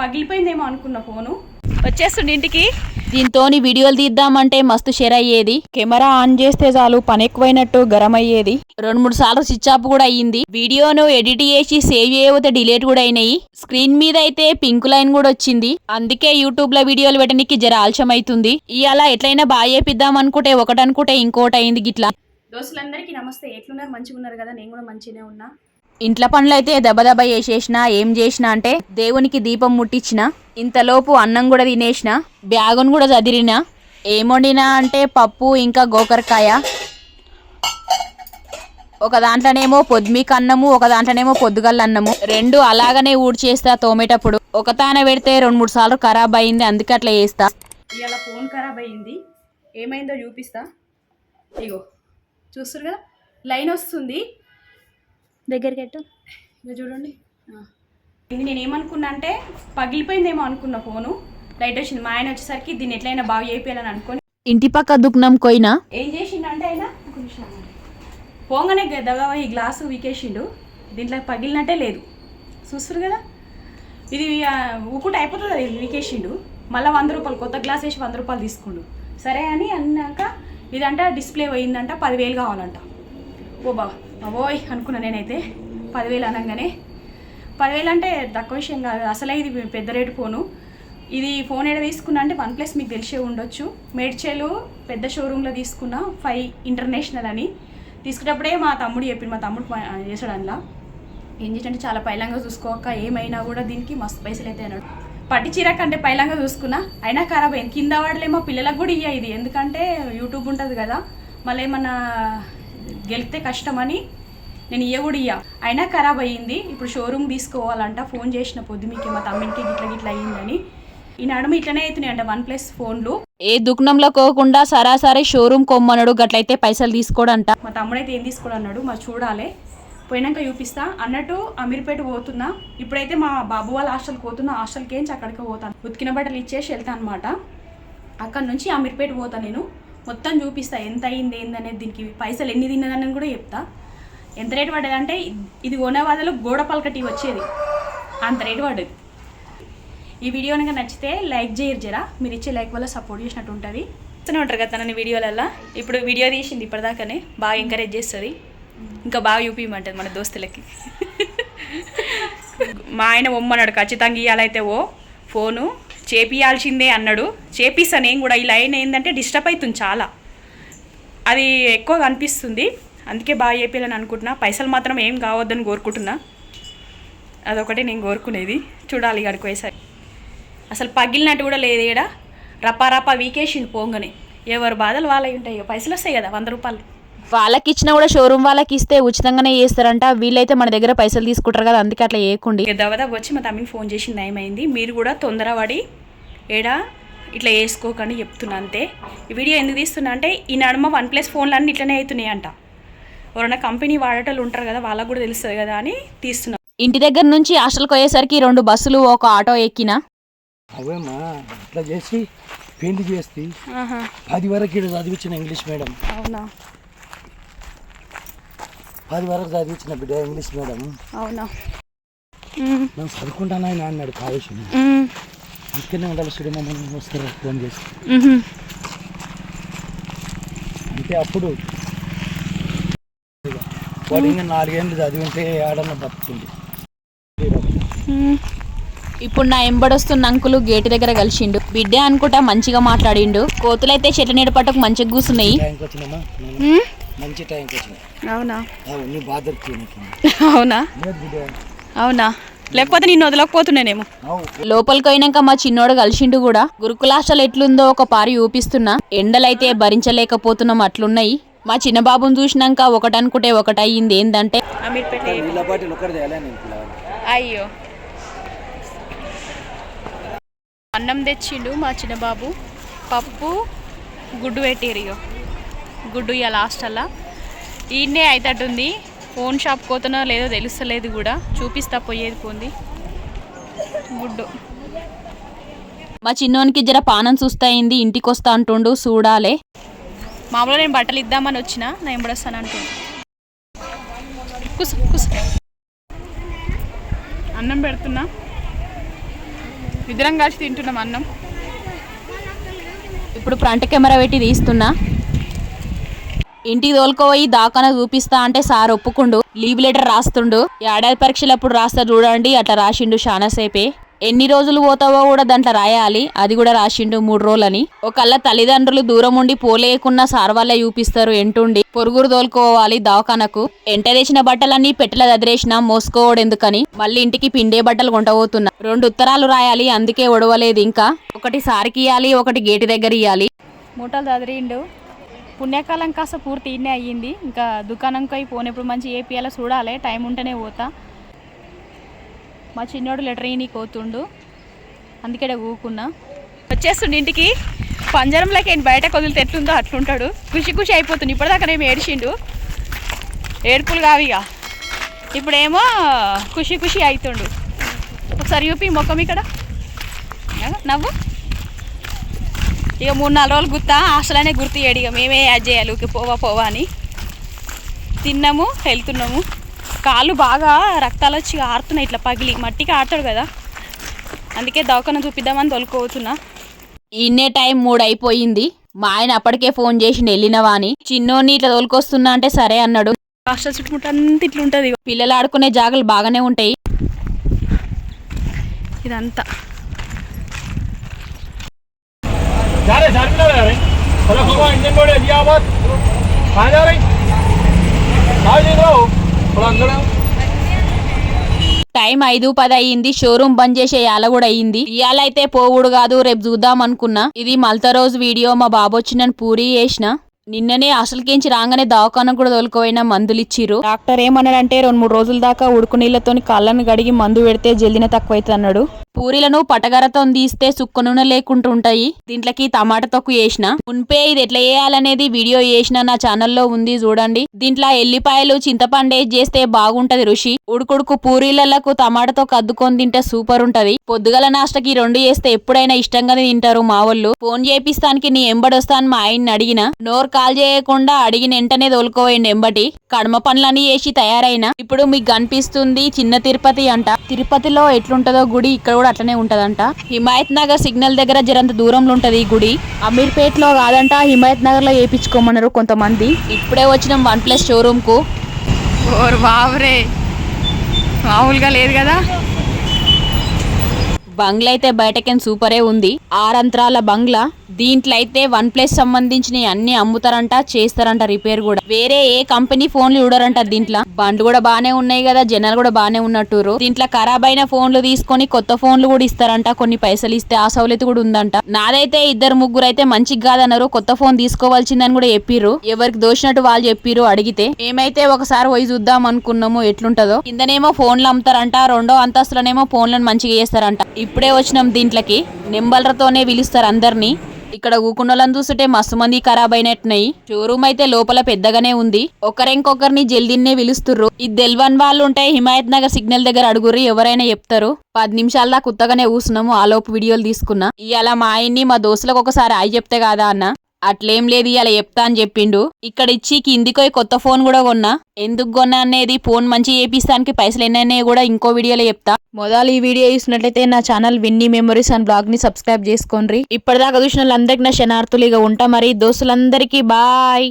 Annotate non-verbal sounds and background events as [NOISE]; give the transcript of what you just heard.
పగిలిపోయిందేమో అనుకున్న ఫోను వచ్చేస్తుండి ఇంటికి. దీంతోని వీడియోలు తీద్దామంటే మస్తు షేర్ అయ్యేది. కెమెరా ఆన్ చేస్తే చాలు పని ఎక్కువైనట్టు గరం అయ్యేది రెండు మూడు సార్లు స్విచ్ ఆఫ్ కూడా అయ్యింది. వీడియోను ఎడిట్ చేసి సేవ్ చేయకపోతే డిలీట్ కూడా అయినాయి. స్క్రీన్ మీద అయితే పింక్ లైన్ కూడా వచ్చింది. అందుకే యూట్యూబ్లో వీడియోలు పెట్టడానికి జర ఆలస్యం అవుతుంది ఇవాళ ఎట్లయినా బాగా చేపిద్దాం అనుకుంటే ఒకటి అనుకుంటే ఇంకోటి అయింది గిట్లా. దోస్తులందరికీ నమస్తే. ఎట్లున్నారు? మంచిగా ఉన్నారు కదా? నేను కూడా మంచిగానే ఉన్నా. ఇంట్లో పనులు అయితే దెబ్బ దెబ్బ చేసేసిన ఏం చేసిన అంటే దేవునికి దీపం ముట్టించిన ఇంతలోపు అన్నం కూడా తినేసిన బ్యాగును కూడా చదిరిన ఏం వండినా అంటే పప్పు ఇంకా గోకరకాయ. ఒక దాంట్లోనేమో పొద్మిక అన్నము ఒక దాంట్లోనేమో పొద్దుగల్ల అన్నము. రెండు అలాగనే ఊడ్చేస్తా తోమేటప్పుడు. ఒక తాన పెడితే రెండు మూడు సార్లు ఖరాబ్ అయింది అందుకే అట్లా చేస్తా. ఇవాళ ఫోన్ ఖరాబ్ అయింది. ఏమైందో చూపిస్తా. ఇగో చూస్తారు కదా? లైన్ వస్తుంది. దగ్గరికి ఎట్టు ఇక చూడండి. ఇది నేను ఏమనుకున్నా అంటే పగిలిపోయిందేమో అనుకున్న ఫోను. లైట్ వచ్చింది. మా ఆయన వచ్చేసరికి దీన్ని ఎట్లయినా బాగా చేయాలని అనుకొని. ఇంటి పక్క దుగ్నం కొయినా? ఏం చేసిండంటే ఆయన. పోగానే దగా ఈ గ్లాసు వీకేసిండు. దీంట్లో పగిలినట్టే లేదు. చూస్తారు కదా? ఇది ఊకుంటే అయిపోతుంది కదా ఇది వీకేసిండు? మళ్ళీ వంద రూపాయలు కొత్త గ్లాస్ వేసి వంద రూపాయలు తీసుకుండు. సరే అని అన్నాక ఇదంట డిస్ప్లే పోయిందంట పదివేలు కావాలంట. ఓ బా ఓయ్ అనుకున్నా నేనైతే. పదివేలు అనగానే. పదివేలు అంటే తక్కువ విషయం కాదు. అసలే ఇది పెద్ద రేటు ఫోను. ఇది ఫోన్ ఏడ తీసుకున్నా అంటే వన్ ప్లస్ మీకు తెలిసే ఉండొచ్చు. మేడ్చేలు పెద్ద షోరూంలో తీసుకున్న ఫైవ్ ఇంటర్నేషనల్ అని. తీసుకునేటప్పుడే మా తమ్ముడు చెప్పింది మా తమ్ముడు ప- చేశాడు అందులో ఏం చేసంటే చాలా పైలంగా చూసుకోక ఏమైనా కూడా దీనికి మస్తు పైసలు అయితే అన్నాడు. పట్టి చీర కంటే పైలంగా చూసుకున్నా. అయినా ఖరాబ్ అయింది. కింద వాడలేమో పిల్లలకు కూడా ఇయ్య ఇది. ఎందుకంటే యూట్యూబ్ ఉంటుంది కదా. మళ్ళీ ఏమన్నా గెలిస్తే కష్టమని నేను ఇయ్య కూడా ఇయ్య అయినా ఖరాబ్ అయ్యింది. ఇప్పుడు షోరూమ్ తీసుకోవాలంట. ఫోన్ చేసిన పొద్దు మీకు మా తమ్మినికి గిట్ల గిట్ల అయ్యిందని. ఈ నడుమ ఇట్లనే అవుతున్నాయి అంట వన్ ప్లస్ ఫోన్లు. ఏ దుగ్నంలో కోకుండా సరాసరి షోరూమ్ కొమ్మనడు. గట్లయితే పైసలు తీసుకోడంట. మా తమ్ముడైతే ఏం తీసుకోడు అన్నాడు మరి చూడాలి. పోయినాక చూపిస్తా. అన్నట్టు అమీర్పేట పోతున్నా. ఇప్పుడైతే మా బాబు వాళ్ళ హాస్టల్కి పోతున్నా. హాస్టల్కి ఏంచి అక్కడికి పోతాను. ఉతికిన బట్టలు ఇచ్చేసి వెళ్తా అనమాట అక్కడ నుంచి అమీర్పేట పోతా నేను. మొత్తం చూపిస్తా ఎంత అయింది ఏందనేది దీనికి పైసలు ఎన్ని తిన్నదని కూడా చెప్తా. ఎంత రేటు పడ్డది అంటే ఇది కొనేవాదలు గోడ పలకటి వచ్చేది. అంత రేటు పడ్డది. ఈ వీడియో కనుక నచ్చితే లైక్ చేయరు జరా. మీరు ఇచ్చే లైక్ వల్ల సపోర్ట్ చేసినట్టు ఉంటుంది. ఇస్తూనే ఉంటారు కదా తనని వీడియోలల్లో. ఇప్పుడు వీడియో తీసింది ఇప్పటిదాకానే. బాగా ఎంకరేజ్ చేస్తుంది. ఇంకా బాగా చూపించమంటుంది మన దోస్తులకి. [LAUGHS] మా ఆయన ఒమ్మన్నాడు ఖచ్చితంగా ఇవ్వాలైతే ఓ ఫోను. చేపియాల్సిందే అన్నాడు. చేపిస్తా నేను కూడా ఈ లైన్ ఏంటంటే డిస్టర్బ్ అవుతుంది చాలా. అది ఎక్కువగా అనిపిస్తుంది. అందుకే బాగా చేపియాలని అనుకుంటున్నా. పైసలు మాత్రం ఏం కావద్దని కోరుకుంటున్నా. అదొకటి నేను కోరుకునేది. చూడాలి ఇక్కడికి పోయేసరి అసలు పగిలినట్టు కూడా లేదు ఈడ. రపా వీకేసింది పోంగనే. ఎవరు బాధలు వాళ్ళవి ఉంటాయి. పైసలు వస్తాయి కదా వంద రూపాయలు. వాళ్ళకి ఇచ్చినా కూడా షోరూమ్ వాళ్ళకి ఇస్తే ఉచితంగానే చేస్తారంట. వీళ్ళైతే మన దగ్గర పైసలు తీసుకుంటారు కదా అందుకే అట్లా చేయకుండి. ఇక దవదవ వచ్చి మా తమ్మిని ఫోన్ చేసింది ఏమైంది మీరు కూడా తొందరపడి ఏడా ఇట్లా వేసుకోకండి చెప్తున్నా అంతే. ఈ వీడియో ఎందుకు తీస్తున్నా అంటే ఈ నడుమ వన్ ప్లస్ ఫోన్లు అన్నీ ఇట్లనే అవుతున్నాయి అంట ఎవరైనా కంపెనీ వాడేటోళ్ళు ఉంటారు కదా వాళ్ళకు కూడా తెలుస్తుంది కదా అని తీస్తున్నా. ఇంటి దగ్గర నుంచి హాస్టల్కి పోయేసరికి రెండు బస్సులు ఒక ఆటో ఎక్కిన. అవేమ్మా అట్లా చేసి పెళ్ళి చేస్తే పది వరకు చదివించిన ఇంగ్లీష్ మేడం. అవునా? పది వరకు చదివించిన బిడ్డ ఇంగ్లీష్ మేడం. అవునా? నేను చదువుకుంటాను ఆయన అన్నాడు కావేశం ఇక్కడనే ఉండాలి స్టూడియో మనం వస్తారు ఫోన్ చేసి. అంటే అప్పుడు వాడు ఇంకా నాలుగేళ్ళు చదివి ఉంటే ఆడన్న బతుకుంది ఇప్పుడు నా ఎంబడొస్తున్న అంకులు గేటు దగ్గర కలిసిండు. బిడ్డే అనుకుంటా మంచిగా మాట్లాడిండు. కోతులైతే చెట్ల నీడ పట్టుకు మంచిగా నేను మంచి టైంకి అవునా? నీ బాధ నీకు అవునా? అవునా? లేకపోతే నిన్ను వదలకపోతున్నానేమో. లోపలికి పోయినాక మా చిన్నోడు కలిసిండు కూడా. గురుకుల హాస్టల్ ఎట్లుందో ఒక పారి చూపిస్తున్నా. ఎండలైతే భరించలేకపోతున్నాం అట్లున్నాయి. మా చిన్న బాబుని చూసినాక ఒకటనుకుంటే ఒకటయ్యింది పిల్లవాడిని. అయ్యో. అన్నం తెచ్చిండు మా చిన్న బాబు. పప్పు గుడ్డు పెట్టారు ఇగో. గుడ్డు ఇక లాస్టల్లా ఈయన్నే అయితట్టుంది. ఫోన్ షాప్ పోతున్నా లేదో తెలుస్తలేదు కూడా. చూపిస్తా పోయేది పోంది. గుడ్డు మా చిన్నోనికి జర పానం చూస్తాయింది ఇంటికి వస్తా అంటుండు చూడాలే మామూలుగా నేను బట్టలు ఇద్దామని వచ్చిన నేను ఎంబడొస్తాను అంటుంది కూసు కూసు. అన్నం పెడుతున్నా. ఇద్దరం కలిసి తింటున్నాం అన్నం. ఇప్పుడు ఫ్రంట్ కెమెరా పెట్టి తీస్తున్నా. ఇంటికి తోలుకోపోయి దాకాన చూపిస్తా అంటే సార్ ఒప్పుకుండు. లీవ్ లెటర్ రాస్తుండు. ఏడాది పరీక్షలప్పుడు రాస్తా చూడండి అట్లా రాసిండు చాలా సేపే. ఎన్ని రోజులు పోతావో కూడా దాంట్లో రాయాలి. అది కూడా రాసిండు మూడు రోజులని. ఒకళ్ళ తల్లిదండ్రులు దూరం ఉండి పోలేకున్నా సార్ వాళ్ళే చూపిస్తారు ఎంటుండి పొరుగురు తోలుకోవాలి దవాఖానకు ఎంటరేసిన బట్టలన్నీ పెట్టెల దదిరేసిన మోసుకోవడం ఎందుకని మళ్ళీ ఇంటికి పిండే బట్టలు కొంటబోతున్నా. రెండు ఉత్తరాలు రాయాలి అందుకే ఒడవలేదు ఇంకా. ఒకటి సారికి ఇయ్యాలి ఒకటి గేటు దగ్గర ఇయ్యాలి. మూటలు దదిరిండు. పుణ్యకాలం కాస్త పూర్తి ఇన్నే అయ్యింది. ఇంకా దుకాణంకి పోయి పోనప్పుడు మంచి ఏపీఎల్ చూడాలి టైం ఉంటేనే పోతా. మా చిన్నోడు లెటర్ నీకు కోతుండు అందుకే ఊకున్నా. వచ్చేస్తుండు ఇంటికి. పంజరంలోకి ఏంటి బయట వదిలితే ఎట్లుందో అట్లుంటాడు. ఖుషి ఖుషి అయిపోతుంది. ఇప్పటిదాకా నేను ఏడిచిండు. ఏడుపులు కావిగా ఇప్పుడేమో ఖుషి ఖుషి అవుతుండు ఒకసారి చూపి ముఖం ఇక్కడ. నవ్వు. ఇక మూడు నాలుగు రోజులు గుర్తా హాస్టల్నే గుర్తు చేయడు ఇక. మేమే యాడ్ చేయాలి ఊరికే పోవా పోవా అని. తిన్నాము వెళ్తున్నాము. కాళ్ళు బాగా రక్తాలు వచ్చి ఆరుతున్నాయి ఇట్లా పగిలి. మట్టికి ఆడతాడు కదా. అందుకే దవాఖాన చూపిద్దామని తొలుకోతున్నా. ఇన్నే టైం మూడు అయిపోయింది. మా ఆయన అప్పటికే ఫోన్ చేసి వెళ్ళినవా అని. చిన్నోని ఇట్లా తోలుకొస్తున్నా అంటే సరే అన్నాడు. హాస్టల్ చుట్టుముట్ట అంతా ఇట్లా ఉంటుంది పిల్లలు ఆడుకునే జాగలు బాగానే ఉంటాయి. ఇదంతా. जा रहे चार मिनट रहे चलो खबर इंजन बोर्ड दिया बात कहाँ जा रही कहाँ देख रहा हो थोड़ा अंदर आओ టైం ఐదు పది అయ్యింది షోరూమ్ బంద్ చేసే ఇయాల కూడా అయ్యింది ఇయాల అయితే పోవుడు కాదు రేపు చూద్దాం అనుకున్నా ఇది మల్తా రోజు వీడియో మా బాబు వచ్చి నన్ను పూరి చేసిన నిన్ననే అసలుకేంచి రాగానే దవాఖాన కూడా తోలుకోపోయినా మందులు ఇచ్చిరు డాక్టర్ ఏమన్నాడంటే రెండు మూడు రోజుల దాకా ఉడుకు నీళ్ళతోని కళ్ళను గడిగి మందు పెడితే జల్దిన తక్కువైతే అన్నాడు పూరీలను పటగరతో తీస్తే సుక్క నూనె లేకుండా ఉంటాయి. దీంట్లోకి టమాటా తొక్కు వేసిన మున్పే ఇది ఎట్లా వేయాలనేది వీడియో చేసిన నా ఛానల్లో ఉంది చూడండి. దీంట్లో ఎల్లిపాయలు చింతపండు వేసి చేస్తే బాగుంటది రుషి ఉడుకుడుకు పూరీలకు టమాటాతో కద్దుకొని తింటే సూపర్ ఉంటది. పొద్దుగల నాష్టకి రెండు చేస్తే ఎప్పుడైనా ఇష్టంగానే తింటారు మా వాళ్ళు. ఫోన్ చేపిస్తానికి నీ ఎంబడొస్తాను మా ఆయన్ని అడిగిన. నోర్ కాల్ చేయకుండా అడిగిన వెంటనే తోలుకోవేయండి ఎంబటి. కడమ పనులన్నీ చేసి తయారైన. ఇప్పుడు మీకు కనిపిస్తుంది చిన్న తిరుపతి అంట. తిరుపతిలో ఎట్లుంటదో గుడి ఇక్కడ కూడా అట్లనే ఉంటదంట. హిమాయత్ నగర్ సిగ్నల్ దగ్గర జరంత దూరంలో ఉంటది ఈ గుడి. అమీర్పేట్లో కాదంట హిమాయత్ నగర్లో వేయించుకోమన్నారు కొంతమంది. ఇప్పుడే వచ్చినాం వన్ ప్లస్ షోరూమ్కు ఓర్ మామూలుగా లేదు కదా? బంగ్లా అయితే బయటకేం సూపరే ఉంది. ఆరంత్రాల బంగ్లా దీంట్లో అయితే వన్ ప్లస్ సంబంధించిన అన్ని అమ్ముతారంట చేస్తారంట రిపేర్ కూడా. వేరే ఏ కంపెనీ ఫోన్లు చూడరంట దీంట్లో. బండ్లు కూడా బానే ఉన్నాయి కదా జనాలు కూడా బానే ఉన్నట్టురు దీంట్లో ఖరాబ్ అయిన ఫోన్లు తీసుకొని కొత్త ఫోన్లు కూడా ఇస్తారంట కొన్ని పైసలు ఇస్తే ఆ సౌలత కూడా ఉందంట. నాదైతే ఇద్దరు ముగ్గురు అయితే మంచిగా కాదన్నారు కొత్త ఫోన్ తీసుకోవాల్సిందని కూడా చెప్పిర్రు. ఎవరికి దోచినట్టు వాళ్ళు చెప్పిర్రు అడిగితే. మేమైతే ఒకసారి పోయి చూద్దాం అనుకున్నాము ఎట్లుంటదో. కిందనేమో ఫోన్లు అమ్ముతారంట రెండో అంతస్తులనేమో ఫోన్లను మంచిగా చేస్తారంట. ఇప్పుడే వచ్చినాం దీంట్లోకి. నింబలరతోనే పిలుస్తారు అందరినీ. ఇక్కడ ఊకుండలను చూస్తుంటే మస్తు మంది ఖరాబ్ అయినట్టున్నాయి. షోరూమ్ అయితే లోపల పెద్దగానే ఉంది. ఒకరింకొకరిని జల్దీనే పిలుస్తుర్రు. ఇది దెల్వన్ వాళ్ళు ఉంటే హిమాయత్ నగర్ సిగ్నల్ దగ్గర అడుగురు ఎవరైనా చెప్తారు. పది నిమిషాల దాకా కొత్తగానే ఊసినాము ఆ లోపు వీడియోలు తీసుకున్నా. ఇవాళ మా ఆయన్ని మా దోస్తులకు ఒకసారి ఆయి చెప్తే కాదా అన్న. అట్లేం లేదు ఇలా చెప్తా అని చెప్పిండు. ఇక్కడ ఇచ్చి కిందికోయి కొత్త ఫోన్ కూడా కొన్నా. ఎందుకు కొన్నా అనేది ఫోన్ మంచి చేపిస్తానికి పైసలు ఎన్నైనా కూడా ఇంకో వీడియోలో చెప్తా. మొదలు ఈ వీడియో చూసినట్లయితే నా ఛానల్ విన్నీ మెమరీస్ అండ్ బ్లాగ్ని సబ్స్క్రైబ్ చేసుకోండి. ఇప్పటిదాకా చూసిన వాళ్ళందరికీ నా శనార్థులు ఇక ఉంటా మరి. దోస్తులందరికీ బాయ్.